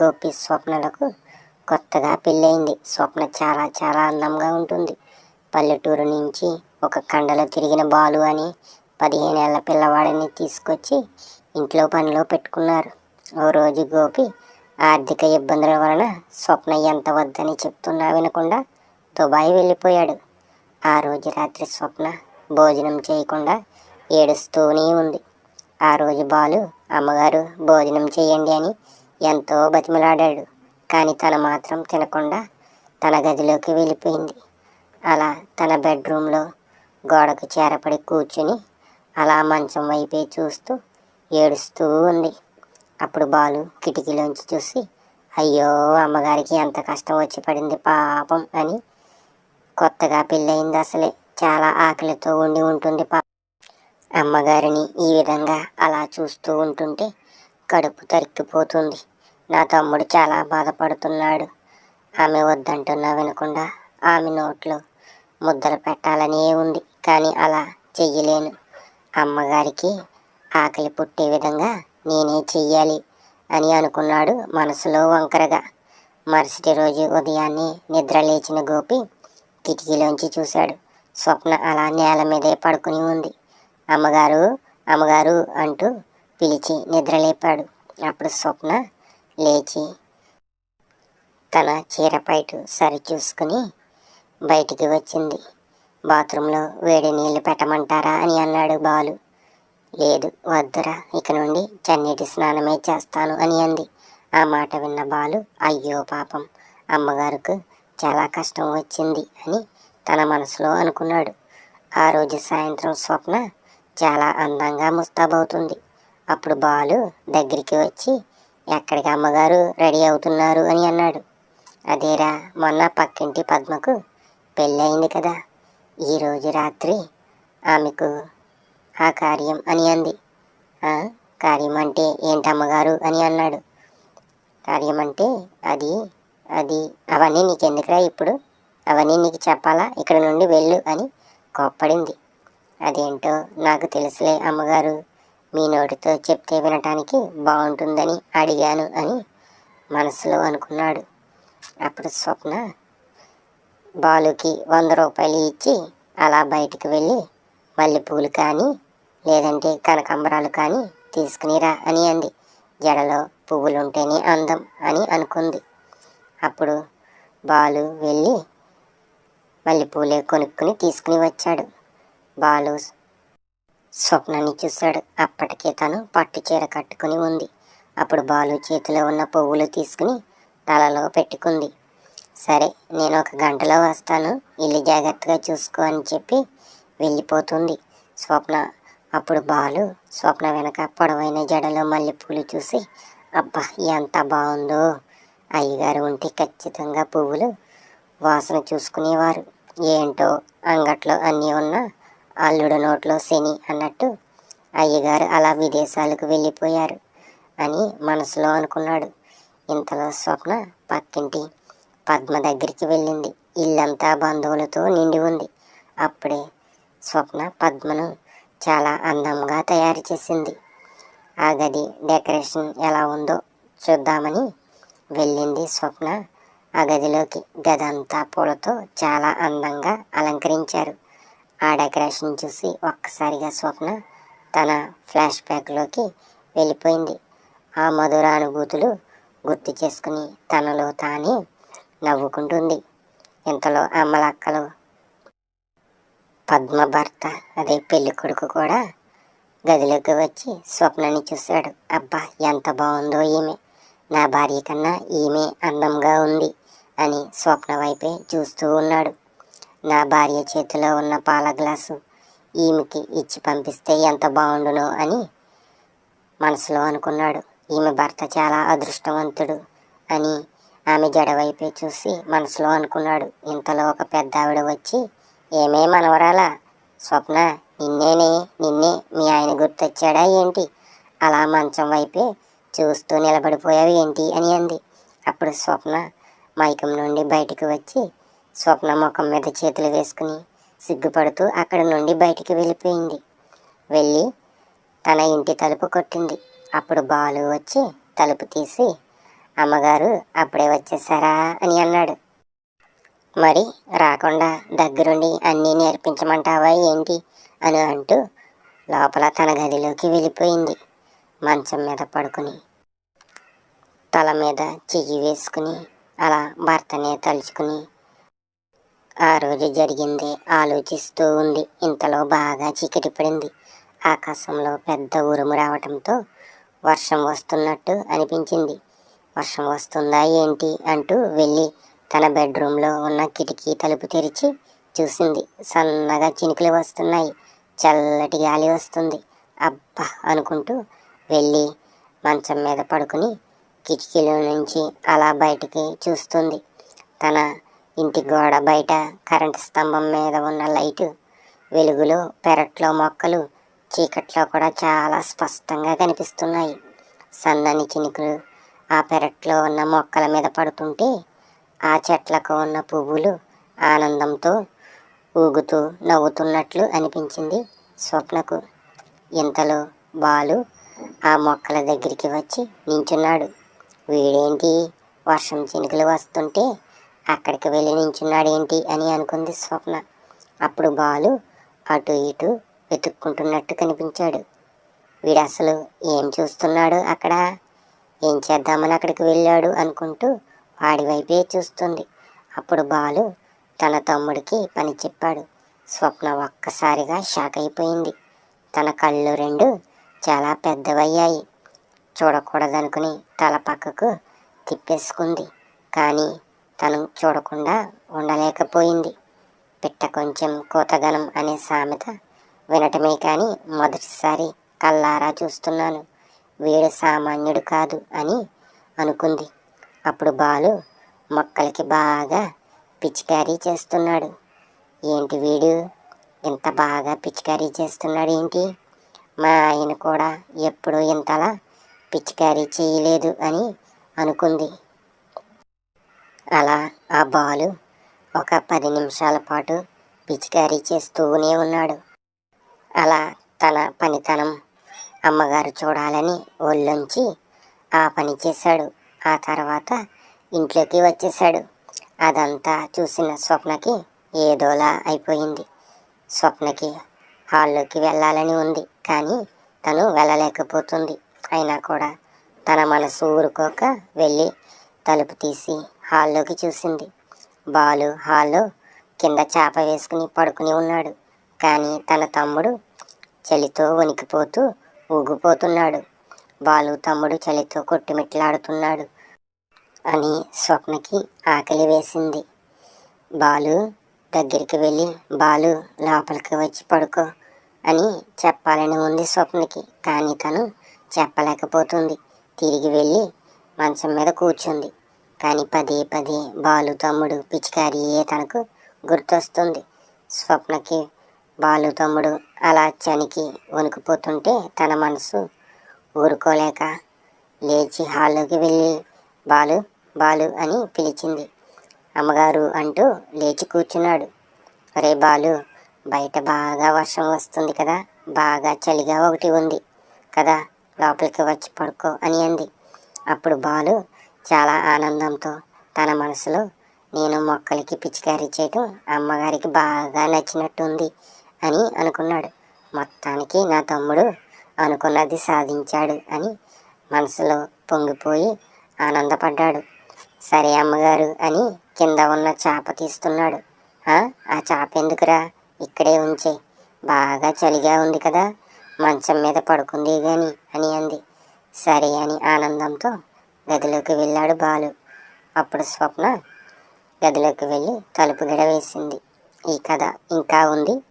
గోపి స్వప్నలకు కొత్తగా పెళ్ళయింది. స్వప్న చాలా చాలా అందంగా ఉంటుంది. పల్లెటూరు నుంచి ఒక కండలో తిరిగిన బాలు అని పదిహేనేళ్ళ పిల్లవాడిని తీసుకొచ్చి ఇంట్లో పనిలో పెట్టుకున్నారు. ఓ రోజు గోపి ఆర్థిక ఇబ్బందుల వలన స్వప్న ఎంత వద్దని చెప్తున్నా వినకుండా దుబాయ్ వెళ్ళిపోయాడు. ఆ రోజు రాత్రి స్వప్న భోజనం చేయకుండా ఏడుస్తూనే ఉంది. ఆ రోజు బాలు అమ్మగారు భోజనం చేయండి అని ఎంతో బతిమలాడాడు కానీ తను మాత్రం తినకుండా తన గదిలోకి వెళ్ళిపోయింది. అలా తన బెడ్రూమ్లో గోడకు చేరపడి కూర్చుని అలా మంచం వైపే చూస్తూ ఏడుస్తూ ఉంది. అప్పుడు బాలు కిటికీలోంచి చూసి అయ్యో అమ్మగారికి ఎంత కష్టం వచ్చి పడింది పాపం అని కొత్తగా పెళ్ళయింది అసలే. చాలా ఆకలితో ఉండి ఉంటుంది పాపం. అమ్మగారిని ఈ విధంగా అలా చూస్తూ ఉంటుంటే కడుపు తరిక్కిపోతుంది. నా తమ్ముడు చాలా బాధపడుతున్నాడు. ఆమె వద్దంటున్నా వినకుండా ఆమె నోట్లో ముద్దలు పెట్టాలనే ఉంది కానీ అలా చెయ్యలేను. అమ్మగారికి ఆకలి పుట్టే విధంగా నేనే చెయ్యాలి అని అనుకున్నాడు మనసులో వంకరగా. మరుసటి రోజు ఉదయాన్నే నిద్ర లేచిన గోపి కిటికీలోంచి చూశాడు. స్వప్న అలా నేల మీదే పడుకుని ఉంది. అమ్మగారు అమ్మగారు అంటూ పిలిచి నిద్రలేపాడు. అప్పుడు స్వప్న లేచి తన చీరపైటు సరిచూసుకుని బయటికి వచ్చింది. బాత్రూంలో వేడి నీళ్ళు పెట్టమంటారా అని అన్నాడు బాలు. లేదు వద్దురా ఇక నుండి చన్నీటి స్నానమే చేస్తాను అని అంది. ఆ మాట విన్న బాలు అయ్యో పాపం అమ్మగారికి చాలా కష్టం వచ్చింది అని తన మనసులో అనుకున్నాడు. ఆ రోజు సాయంత్రం స్వప్న చాలా అందంగా ముస్తాబవుతుంది. అప్పుడు బాలు దగ్గరికి వచ్చి ఎక్కడికి అమ్మగారు రెడీ అవుతున్నారు అని అన్నాడు. అదేరా మొన్న పక్కింటి పద్మకు పెళ్ళయింది కదా. ఈరోజు రాత్రి ఆమెకు ఆ కార్యం అని అంది. "ఆ, కార్యం అంటే ఏంటమ్మగారు అని అన్నాడు. కార్యం అంటే అది అది అవన్నీ నీకెందుకురా ఇప్పుడు? అవన్నీ నీకు చెప్పాలా? ఇక్కడ నుండి వెళ్ళు అని కోప్పడింది. అదేంటో నాకు తెలుసులే అమ్మగారు. మీ నోటితో చెప్తే వినటానికి బాగుంటుందని అడిగాను అని మనసులో అనుకున్నాడు. అప్పుడు స్వప్న బాలుకి వంద రూపాయలు ఇచ్చి అలా బయటికి వెళ్ళి మల్లెపూలు కానీ లేదంటే కనకాంబరాలు కానీ తీసుకునిరా అని అంది. జడలో పువ్వులు ఉంటేనే అందం అని అనుకుంది. అప్పుడు బాలు వెళ్ళి మల్లెపూలే కొనుక్కుని తీసుకుని వచ్చాడు. బాలు స్వప్నాన్ని చూశాడు. అప్పటికే తను పట్టు చీర కట్టుకుని ఉంది. అప్పుడు బాలు చేతిలో ఉన్న పువ్వులు తీసుకుని తలలో పెట్టుకుంది. సరే నేను ఒక గంటలో వస్తాను. ఇల్లు జాగ్రత్తగా చూసుకో అని చెప్పి వెళ్ళిపోతుంది స్వప్న. అప్పుడు బాలు స్వప్న వెనక పొడవైన జడలో మల్లెపూలు చూసి అబ్బా ఎంత బాగుందో! అయ్యగారు ఉంటే ఖచ్చితంగా పువ్వులు వాసన చూసుకునేవారు. ఏంటో అంగట్లో అన్నీ ఉన్నా అల్లుడు నోట్లో శని అన్నట్టు అయ్యగారు అలా విదేశాలకు వెళ్ళిపోయారు అని మనసులో అనుకున్నాడు. ఇంతలో స్వప్న పక్కింటి పద్మ దగ్గరికి వెళ్ళింది. ఇల్లంతా బంధువులతో నిండి ఉంది. అప్పుడే స్వప్న పద్మను చాలా అందంగా తయారు చేసింది. ఆ గది డెకరేషన్ ఎలా ఉందో చూద్దామని వెళ్ళింది స్వప్న. ఆ గదిలోకి గదంతా పూలతో చాలా అందంగా అలంకరించారు. ఆ డెకరేషన్ చూసి ఒక్కసారిగా స్వప్న తన ఫ్లాష్ బ్యాక్లోకి వెళ్ళిపోయింది. ఆ మధుర అనుభూతులు గుర్తు చేసుకుని తనలో తానే నవ్వుకుంటుంది. ఇంతలో అమ్మలక్కలు పద్మ భర్త అదే పెళ్ళి కొడుకు కూడా గదిలోకి వచ్చి స్వప్నని చూశాడు. అబ్బా ఎంత బాగుందో ఈమె. నా భార్య కన్నా ఈమె అందంగా ఉంది అని స్వప్న వైపే చూస్తూ ఉన్నాడు. నా భార్య చేతిలో ఉన్న పాల గ్లాసు ఈమెకి ఇచ్చి పంపిస్తే ఎంత బాగుండునో అని మనసులో అనుకున్నాడు. ఈమె భర్త చాలా అదృష్టవంతుడు అని ఆమె జడవైపే చూసి మనసులో అనుకున్నాడు. ఇంతలో ఒక పెద్ద ఆవిడ వచ్చి ఏమే మనవరాలా? స్వప్న నిన్నేనే నిన్నే మీ ఆయన గుర్తొచ్చాడా ఏంటి? అలా మంచం వైపే చూస్తూ నిలబడిపోయావు ఏంటి? అని అంది. అప్పుడు స్వప్న మైకం నుండి బయటికి వచ్చి స్వప్న ముఖం మీద చేతులు వేసుకుని సిగ్గుపడుతూ అక్కడ నుండి బయటికి వెళ్ళిపోయింది. వెళ్ళి తన ఇంటి తలుపు కొట్టింది. అప్పుడు బాలు వచ్చి తలుపు తీసి అమ్మగారు అప్పుడే వచ్చేసారా? అని అన్నాడు. మరి రాకుండా దగ్గరుండి అన్నీ నేర్పించమంటావా ఏంటి? అని అంటూ లోపల తన గదిలోకి వెళ్ళిపోయింది మంచం మీద పడుకుని. తల మీద చెయ్యి వేసుకుని అలా భర్తనే తలుచుకుని ఆ రోజు జరిగింది ఆలోచిస్తూ ఉంది. ఇంతలో బాగా చీకటి పడింది. ఆకాశంలో పెద్ద ఉరుము రావటంతో వర్షం వస్తున్నట్టు అనిపించింది. వర్షం వస్తుందా ఏంటి అంటూ వెళ్ళి తన బెడ్రూమ్లో ఉన్న కిటికీ తలుపు తెరిచి చూసింది. సన్నగా చినుకులు వస్తున్నాయి. చల్లటి గాలి వస్తుంది. అబ్బా అనుకుంటూ వెళ్ళి మంచం మీద పడుకుని కిటికీలో నుంచి అలా బయటికి చూస్తుంది. తన ఇంటి గోడ బయట కరెంటు స్తంభం మీద ఉన్న లైటు వెలుగులో పెరట్లో మొక్కలు చీకట్లో కూడా చాలా స్పష్టంగా కనిపిస్తున్నాయి. సన్నని చినుకులు ఆ పెరట్లో ఉన్న మొక్కల మీద పడుతుంటే ఆ చెట్లకు ఉన్న పువ్వులు ఆనందంతో ఊగుతూ నవ్వుతున్నట్లు అనిపించింది స్వప్నకు. ఇంతలో బాలు ఆ మొక్కల దగ్గరికి వచ్చి నించున్నాడు. వీడేంటి? వర్షం చినుకులు వస్తుంటే అక్కడికి వెళ్ళి నించున్నాడేంటి అని అనుకుంది స్వప్న. అప్పుడు బాలు అటు ఇటు వెతుక్కుంటున్నట్టు కనిపించాడు. వీడు అసలు ఏం చూస్తున్నాడు అక్కడ? ఏం చేద్దామని అక్కడికి వెళ్ళాడు అనుకుంటూ వాడి వైపే చూస్తుంది. అప్పుడు బాలు తన తమ్ముడికి పని చెప్పాడు. స్వప్న ఒక్కసారిగా షాక్ అయిపోయింది. తన కళ్ళు రెండు చాలా పెద్దవయ్యాయి. చూడకూడదనుకుని తల పక్కకు తిప్పేసుకుంది. కానీ తను చూడకుండా ఉండలేకపోయింది. పిట్ట కొంచెం కోతగనం అనే సామెత వినటమే కానీ మొదటిసారి కల్లారా చూస్తున్నాను. వీడు సామాన్యుడు కాదు అని అనుకుంది. అప్పుడు బాలు మొక్కలకి బాగా పిచికారీ చేస్తున్నాడు. ఏంటి వీడు? ఇంత బాగా పిచికారీ చేస్తున్నాడు ఏంటి? మా ఆయన కూడా ఎప్పుడూ ఇంతలా పిచికారీ చేయలేదు అని అనుకుంది. అలా ఆ బాలు ఒక పది నిమిషాల పాటు పిచికారీ చేస్తూనే ఉన్నాడు. అలా తన పనితనం అమ్మగారు చూడాలని ఒళ్ళొంచి ఆ పని చేశాడు. ఆ తర్వాత ఇంట్లోకి వచ్చేసాడు అదంతా చూసిన స్వప్నకి ఏదోలా అయిపోయింది. స్వప్నకి హాల్లోకి వెళ్ళాలని ఉంది. కానీ తను వెళ్ళలేకపోతుంది. అయినా కూడా తన మనసు ఊరుకోక వెళ్ళి తలుపు తీసి హాల్లోకి చూసింది. బాలు హాల్లో కింద చేప వేసుకుని పడుకుని ఉన్నాడు. కానీ తన తమ్ముడు చలితో వణికిపోతూ ఊగిపోతున్నాడు. బాలు తమ్ముడు చలితో కొట్టుమిట్లాడుతున్నాడు అని స్వప్నకి ఆకలి వేసింది. బాలు దగ్గరికి వెళ్ళి బాలు లోపలికి వచ్చి పడుకో అని చెప్పాలని ఉంది స్వప్నకి. కానీ తను చెప్పలేకపోతుంది. తిరిగి వెళ్ళి మంచం మీద కూర్చుంది. కానీ పదే పదే బాలు తమ్ముడు పిచికారియే తనకు గుర్తొస్తుంది. స్వప్నకి బాలు తమ్ముడు అలా చనికి వణుకుపోతుంటే తన మనసు ఊరుకోలేక లేచి హాల్లోకి వెళ్ళి బాలు బాలు అని పిలిచింది. అమ్మగారు అంటూ లేచి కూర్చున్నాడు. రే బాలు బయట బాగా వర్షం వస్తుంది కదా బాగా చలిగా ఒకటి ఉంది కదా లోపలికి వచ్చి పడుకో అని అంది. అప్పుడు బాలు చాలా ఆనందంతో తన మనసులో నేను మొక్కలకి పిచికారీ చేయటం అమ్మగారికి బాగా నచ్చినట్టుంది అని అనుకున్నాడు. మొత్తానికి నా తమ్ముడు అనుకున్నది సాధించాడు అని మనసులో పొంగిపోయి ఆనందపడ్డాడు. సరే అమ్మగారు అని కింద ఉన్న చాప తీస్తున్నాడు. ఆ చేప ఎందుకురా? ఇక్కడే ఉంచే. బాగా చలిగా ఉంది కదా. మంచం మీద పడుకుంది కానీ అని అంది. సరే అని ఆనందంతో గదిలోకి వెళ్ళాడు బాలు. అప్పుడు స్వప్న గదిలోకి వెళ్ళి తలుపు గడ వేసింది ఈ కథ ఇంకా ఉంది.